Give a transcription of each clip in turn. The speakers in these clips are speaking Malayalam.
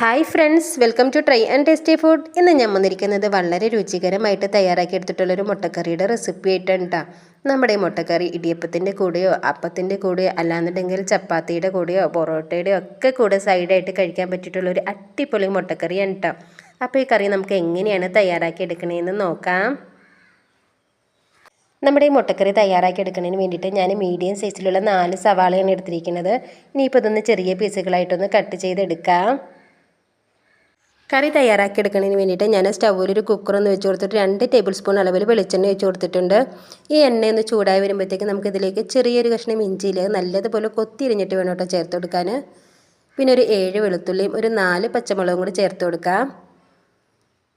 Hi friends welcome to try and tasty food. ഇന്ന് ഞാൻ വന്നിരിക്കുന്നത് വളരെ രുചികരമായിട്ട് തയ്യാറാക്കി എടുത്തിട്ടുള്ളൊരു മുട്ടക്കറിയുടെ റെസിപ്പി ആയിട്ടാണ് കേട്ടോ നമ്മുടെ മുട്ടക്കറി ഇടിയപ്പത്തിന്റെ കൂടെയോ അപ്പത്തിന്റെ കൂടെയോ അല്ലാന്നുണ്ടെങ്കിൽ ചപ്പാത്തിയുടെ കൂടെയോ പൊറോട്ടയുടെയോ ഒക്കെ കൂടെ സൈഡായിട്ട് കഴിക്കാൻ പറ്റിയിട്ടുള്ളൊരു അടിപൊളി മുട്ടക്കറിയാണ് കേട്ടോ അപ്പോൾ ഈ കറി നമുക്ക് എങ്ങനെയാണ് തയ്യാറാക്കി എടുക്കണേന്ന് നോക്കാം. നമ്മുടെ ഈ മുട്ടക്കറി തയ്യാറാക്കി എടുക്കുന്നതിന് വേണ്ടിയിട്ട് ഞാൻ മീഡിയം സൈസിലുള്ള നാല് സവാളയാണ് എടുത്തിരിക്കുന്നത്. ഇനിയിപ്പോൾ ഇതൊന്ന് ചെറിയ പീസുകളായിട്ടൊന്ന് കട്ട് ചെയ്തെടുക്കാം. കറി തയ്യാറാക്കി എടുക്കുന്നതിന് വേണ്ടിയിട്ട് ഞാൻ സ്റ്റൗവിൽ ഒരു കുക്കർ ഒന്ന് വെച്ച് കൊടുത്തിട്ട് രണ്ട് ടേബിൾ സ്പൂൺ അളവിൽ വെളിച്ചെണ്ണ വെച്ച് കൊടുത്തിട്ടുണ്ട്. ഈ എണ്ണ ഒന്ന് ചൂടായി വരുമ്പോഴത്തേക്ക് നമുക്കിതിലേക്ക് ചെറിയൊരു കഷ്ണം ഇഞ്ചിയിൽ നല്ലതുപോലെ കൊത്തിരിഞ്ഞിട്ട് വേണം കേട്ടോ ചേർത്ത് കൊടുക്കാൻ പിന്നെ ഒരു ഏഴ് വെളുത്തുള്ളിയും ഒരു നാല് പച്ചമുളകും കൂടി ചേർത്ത് കൊടുക്കാം.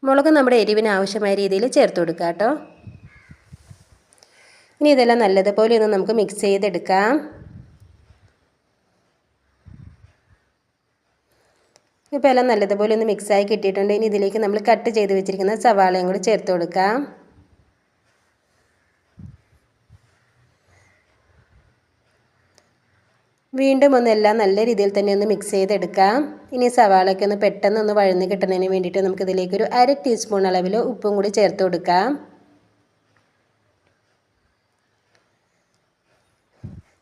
മുളക് നമ്മുടെ എരിവിന് ആവശ്യമായ രീതിയിൽ ചേർത്ത് കൊടുക്കാം കേട്ടോ. ഇനി ഇതെല്ലാം നല്ലതുപോലെ ഒന്ന് നമുക്ക് മിക്സ് ചെയ്തെടുക്കാം. ഇപ്പോൾ എല്ലാം നല്ലതുപോലെ ഒന്ന് മിക്സായി കിട്ടിയിട്ടുണ്ട്. ഇനി ഇതിലേക്ക് നമ്മൾ കട്ട് ചെയ്ത് വെച്ചിരിക്കുന്ന സവാളയും കൂടി ചേർത്ത് കൊടുക്കാം. വീണ്ടും ഒന്ന് എല്ലാം നല്ല രീതിയിൽ തന്നെ ഒന്ന് മിക്സ് ചെയ്തെടുക്കാം. ഇനി സവാളയ്ക്ക് ഒന്ന് പെട്ടെന്ന് ഒന്ന് വഴന്ന് കിട്ടുന്നതിന് വേണ്ടിയിട്ട് നമുക്കിതിലേക്കൊരു അര ടീസ്പൂൺ അളവിൽ ഉപ്പും കൂടി ചേർത്ത് കൊടുക്കാം.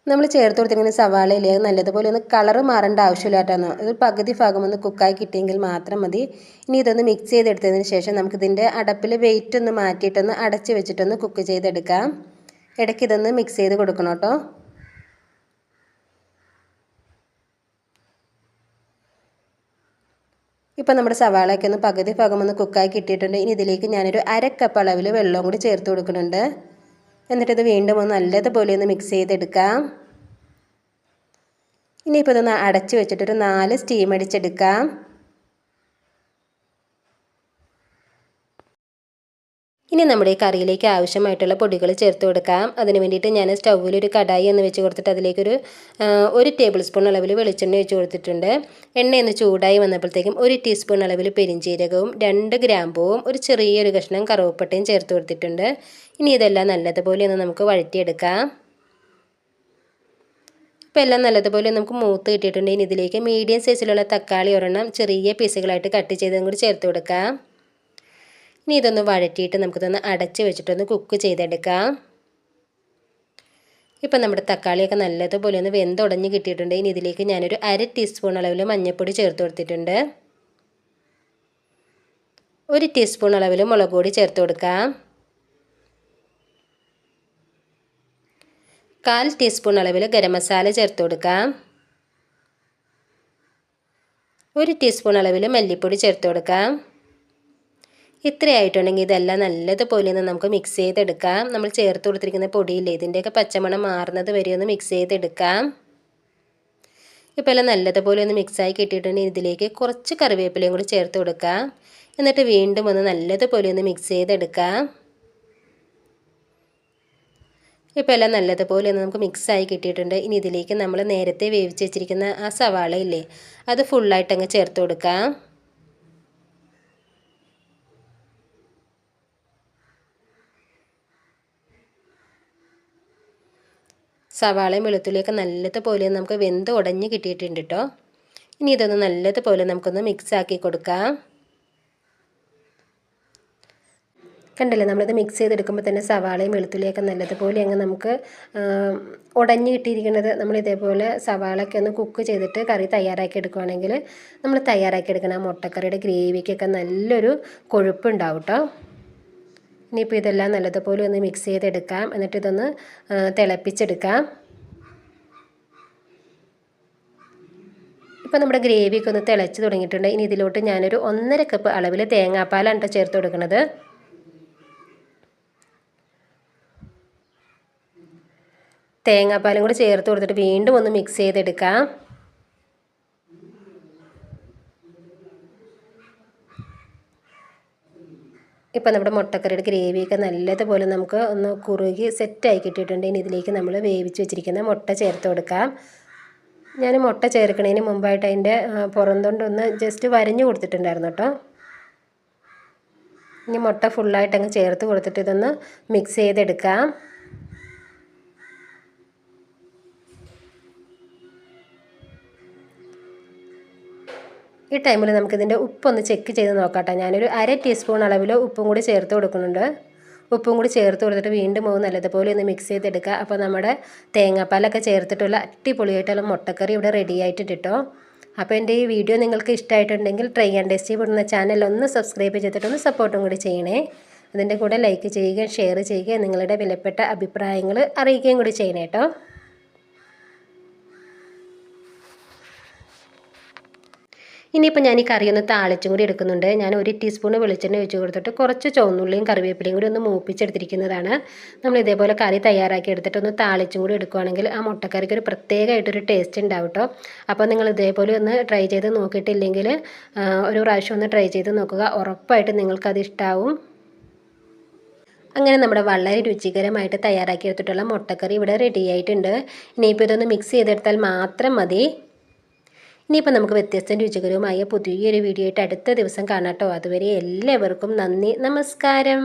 നമ്മൾ ചേർത്ത് കൊടുത്തിരിക്കുന്ന സവാളയിൽ നല്ലതുപോലെ ഒന്ന് കളറ് മാറേണ്ട ആവശ്യമില്ലാട്ടാണ് ഒരു പകുതി ഭാഗം ഒന്ന് കുക്കായി കിട്ടിയെങ്കിൽ മാത്രം മതി. ഇനി ഇതൊന്ന് മിക്സ് ചെയ്തെടുത്തതിന് ശേഷം നമുക്കിതിന്റെ അടപ്പിൽ വെയിറ്റ് ഒന്ന് മാറ്റിയിട്ടൊന്ന് അടച്ച് വെച്ചിട്ടൊന്ന് കുക്ക് ചെയ്തെടുക്കാം. ഇടയ്ക്ക് ഇതൊന്ന് മിക്സ് ചെയ്ത് കൊടുക്കണം കേട്ടോ. ഇപ്പോൾ നമ്മുടെ സവാളയൊക്കെ ഒന്ന് പകുതി ഭാഗം ഒന്ന് കുക്കായി കിട്ടിയിട്ടുണ്ട്. ഇനി ഇതിലേക്ക് ഞാനൊരു അര കപ്പ് അളവിൽ വെള്ളവും കൂടി ചേർത്ത് കൊടുക്കുന്നുണ്ട്. എന്നിട്ടിത് വീണ്ടും ഒന്ന് നല്ലതുപോലെ ഒന്ന് മിക്സ് ചെയ്തെടുക്കാം. ഇനിയിപ്പോൾ ഇതൊന്ന് അടച്ചു വെച്ചിട്ടൊരു നാല് സ്റ്റീം അടിച്ചെടുക്കാം. ഇനി നമ്മുടെ ഈ കറിയിലേക്ക് ആവശ്യമായിട്ടുള്ള പൊടികൾ ചേർത്ത് കൊടുക്കാം. അതിന് വേണ്ടിയിട്ട് ഞാൻ സ്റ്റൗവിൽ ഒരു കടായി എന്ന് വെച്ച് കൊടുത്തിട്ട് അതിലേക്കൊരു ഒരു ടേബിൾ സ്പൂൺ അളവിൽ വെളിച്ചെണ്ണ വെച്ച് കൊടുത്തിട്ടുണ്ട്. എണ്ണ ഒന്ന് ചൂടായി വന്നപ്പോഴത്തേക്കും ഒരു ടീസ്പൂൺ അളവിൽ പെരിഞ്ചീരകവും രണ്ട് ഗ്രാമ്പൂവും ഒരു ചെറിയൊരു കഷ്ണം കറുവപ്പട്ടയും ചേർത്ത് കൊടുത്തിട്ടുണ്ട്. ഇനി ഇതെല്ലാം നല്ലതുപോലെ ഒന്ന് നമുക്ക് വഴറ്റിയെടുക്കാം. ഇപ്പോൾ എല്ലാം നല്ലതുപോലെ നമുക്ക് മൂത്ത് കിട്ടിയിട്ടുണ്ട്. ഇനി ഇതിലേക്ക് മീഡിയം സൈസിലുള്ള തക്കാളി ഒരെണ്ണം ചെറിയ പീസുകളായിട്ട് കട്ട് ചെയ്തും കൂടി ചേർത്ത് കൊടുക്കാം. ഇനി ഇതൊന്ന് വഴറ്റിയിട്ട് നമുക്കിതൊന്ന് അടച്ച് വെച്ചിട്ടൊന്ന് കുക്ക് ചെയ്തെടുക്കാം. ഇപ്പം നമ്മുടെ തക്കാളിയൊക്കെ നല്ലതുപോലെ ഒന്ന് വെന്തുടഞ്ഞ് കിട്ടിയിട്ടുണ്ട്. ഇനി ഇതിലേക്ക് ഞാനൊരു അര ടീസ്പൂൺ അളവിൽ മഞ്ഞൾപ്പൊടി ചേർത്ത് കൊടുത്തിട്ടുണ്ട്. ഒരു ടീസ്പൂൺ അളവിൽ മുളക് പൊടി ചേർത്ത് കൊടുക്കാം. കാൽ ടീസ്പൂൺ അളവിൽ ഗരം മസാല ചേർത്ത് കൊടുക്കാം. ഒരു ടീസ്പൂൺ അളവിൽ മല്ലിപ്പൊടി ചേർത്ത് കൊടുക്കാം. ഇത്രയായിട്ടുണ്ടെങ്കിൽ ഇതെല്ലാം നല്ലതുപോലെ ഒന്ന് നമുക്ക് മിക്സ് ചെയ്തെടുക്കാം. നമ്മൾ ചേർത്ത് കൊടുത്തിരിക്കുന്ന പൊടിയില്ലേ ഇതിന്റെയൊക്കെ പച്ചമണം മാറുന്നത് വരെ ഒന്ന് മിക്സ് ചെയ്തെടുക്കാം. ഇപ്പോൾ എല്ലാം നല്ലതുപോലെ ഒന്ന് മിക്സായി കിട്ടിയിട്ടുണ്ടെങ്കിൽ ഇതിലേക്ക് കുറച്ച് കറിവേപ്പിലയും കൂടി ചേർത്ത് കൊടുക്കാം. എന്നിട്ട് വീണ്ടും ഒന്ന് നല്ലതുപോലെ ഒന്ന് മിക്സ് ചെയ്തെടുക്കാം. ഇപ്പോൾ എല്ലാം നല്ലതുപോലെ ഒന്ന് നമുക്ക് മിക്സായി കിട്ടിയിട്ടുണ്ട്. ഇനി ഇതിലേക്ക് നമ്മൾ നേരത്തെ വേവിച്ച് വെച്ചിരിക്കുന്ന ആ സവാള ഇല്ലേ അത് ഫുള്ളായിട്ട് അങ്ങ് ചേർത്ത് കൊടുക്കാം. സവാളയും വെളുത്തുള്ളിയൊക്കെ നല്ലതുപോലെ നമുക്ക് വെന്ത് ഉടഞ്ഞ് കിട്ടിയിട്ടുണ്ട് കേട്ടോ ഇനി ഇതൊന്ന് നല്ലതുപോലെ നമുക്കൊന്ന് മിക്സ് ആക്കി കൊടുക്കാം. കണ്ടില്ലേ നമ്മളിത് മിക്സ് ചെയ്തെടുക്കുമ്പോൾ തന്നെ സവാളയും വെളുത്തുള്ളിയൊക്കെ നല്ലതുപോലെ അങ്ങ് നമുക്ക് ഉടഞ്ഞ് കിട്ടിയിരിക്കുന്നത് നമ്മൾ ഇതേപോലെ സവാളയൊക്കെ ഒന്ന് കുക്ക് ചെയ്തിട്ട് കറി തയ്യാറാക്കി എടുക്കുകയാണെങ്കിൽ നമ്മൾ തയ്യാറാക്കി എടുക്കുന്ന ആ മുട്ടക്കറിയുടെ ഗ്രേവിക്കൊക്കെ നല്ലൊരു കൊഴുപ്പുണ്ടാവും കേട്ടോ ഇനിയിപ്പോൾ ഇതെല്ലാം നല്ലതുപോലെ ഒന്ന് മിക്സ് ചെയ്തെടുക്കാം. എന്നിട്ട് ഇതൊന്ന് തിളപ്പിച്ചെടുക്കാം. ഇപ്പോൾ നമ്മുടെ ഗ്രേവിയൊക്കെ ഒന്ന് തിളച്ച് തുടങ്ങിയിട്ടുണ്ട്. ഇനി ഇതിലോട്ട് ഞാനൊരു ഒന്നര കപ്പ് അളവിൽ തേങ്ങാപ്പാലാണ് കേട്ടോ ചേർത്ത് കൊടുക്കുന്നത് തേങ്ങാപ്പാലും കൂടി ചേർത്ത് കൊടുത്തിട്ട് വീണ്ടും ഒന്ന് മിക്സ് ചെയ്തെടുക്കാം. ഇപ്പം നമ്മുടെ മുട്ടക്കറിയുടെ ഗ്രേവിയൊക്കെ നല്ലതുപോലെ നമുക്ക് ഒന്ന് കുറുകി സെറ്റായി കിട്ടിയിട്ടുണ്ട്. ഇനി ഇതിലേക്ക് നമ്മൾ വേവിച്ച് വെച്ചിരിക്കുന്ന മുട്ട ചേർത്ത് കൊടുക്കാം. ഞാൻ മുട്ട ചേർക്കുന്നതിന് മുമ്പായിട്ട് അതിന്റെ പുറന്തൊണ്ടൊന്ന് ജസ്റ്റ് വരഞ്ഞു കൊടുത്തിട്ടുണ്ടായിരുന്നു കേട്ടോ. ഇനി മുട്ട ഫുള്ളായിട്ട് അങ്ങ് ചേർത്ത് കൊടുത്തിട്ട് ഇതൊന്ന് മിക്സ് ചെയ്തെടുക്കാം. ഈ ടൈമിൽ നമുക്കിതിന്റെ ഉപ്പൊന്ന് ചെക്ക് ചെയ്ത് നോക്കാം ഞാനൊരു അര ടീസ്പൂൺ അളവിൽ ഉപ്പും കൂടി ചേർത്ത് കൊടുക്കുന്നുണ്ട്. ഉപ്പും കൂടി ചേർത്ത് കൊടുത്തിട്ട് വീണ്ടും പോകും നല്ലതുപോലെ ഒന്ന് മിക്സ് ചെയ്തെടുക്കുക. അപ്പോൾ നമ്മുടെ തേങ്ങാപ്പാലൊക്കെ ചേർത്തിട്ടുള്ള അടിപൊളിയായിട്ടുള്ള മുട്ടക്കറി ഇവിടെ റെഡി ആയിട്ട് കിട്ടോ അപ്പോൾ എന്റെ ഈ വീഡിയോ നിങ്ങൾക്ക് ഇഷ്ടമായിട്ടുണ്ടെങ്കിൽ ട്രൈ ആൻഡ് ടേസ്റ്റി വിടുന്ന ചാനൽ ഒന്ന് സബ്സ്ക്രൈബ് ചെയ്തിട്ടൊന്ന് സപ്പോർട്ടും കൂടി ചെയ്യണേ. അതിന്റെ കൂടെ ലൈക്ക് ചെയ്യുകയും ഷെയർ ചെയ്യുകയും നിങ്ങളുടെ വിലപ്പെട്ട അഭിപ്രായങ്ങൾ അറിയിക്കുകയും കൂടി ചെയ്യണേ കേട്ടോ ഇനിയിപ്പോൾ ഞാൻ ഈ കറി ഒന്ന് താളിച്ചും കൂടി എടുക്കുന്നുണ്ട്. ഞാൻ ഒരു ടീസ്പൂൺ വെളിച്ചെണ്ണ ഒഴിച്ച് കൊടുത്തിട്ട് കുറച്ച് ചുവന്നുള്ളിയും കറിവേപ്പിലയും കൂടി ഒന്ന് മൂപ്പിച്ചെടുത്തിരിക്കുന്നതാണ്. നമ്മൾ ഇതേപോലെ കറി തയ്യാറാക്കി എടുത്തിട്ട് ഒന്ന് താളിച്ചും കൂടി എടുക്കുകയാണെങ്കിൽ ആ മുട്ടക്കറിക്ക് ഒരു പ്രത്യേകമായിട്ടൊരു ടേസ്റ്റ് ഉണ്ടാവും കേട്ടോ അപ്പോൾ നിങ്ങൾ ഇതേപോലെ ഒന്ന് ട്രൈ ചെയ്ത് നോക്കിയിട്ടില്ലെങ്കിൽ ഒരു പ്രാവശ്യം ഒന്ന് ട്രൈ ചെയ്ത് നോക്കുക. ഉറപ്പായിട്ട് നിങ്ങൾക്കത് ഇഷ്ടമാവും അങ്ങനെ നമ്മുടെ വളരെ രുചികരമായിട്ട് തയ്യാറാക്കി എടുത്തിട്ടുള്ള മുട്ടക്കറി ഇവിടെ റെഡിയായിട്ടുണ്ട് ഇനിയിപ്പോൾ ഇതൊന്ന് മിക്സ് ചെയ്തെടുത്താൽ മാത്രം മതി. ഇനിയിപ്പോൾ നമുക്ക് വ്യത്യസ്ത രുചികരവുമായ പുതിയൊരു വീഡിയോ ആയിട്ട് അടുത്ത ദിവസം കാണാം കേട്ടോ. അതുവരെ എല്ലാവർക്കും നന്ദി. നമസ്കാരം.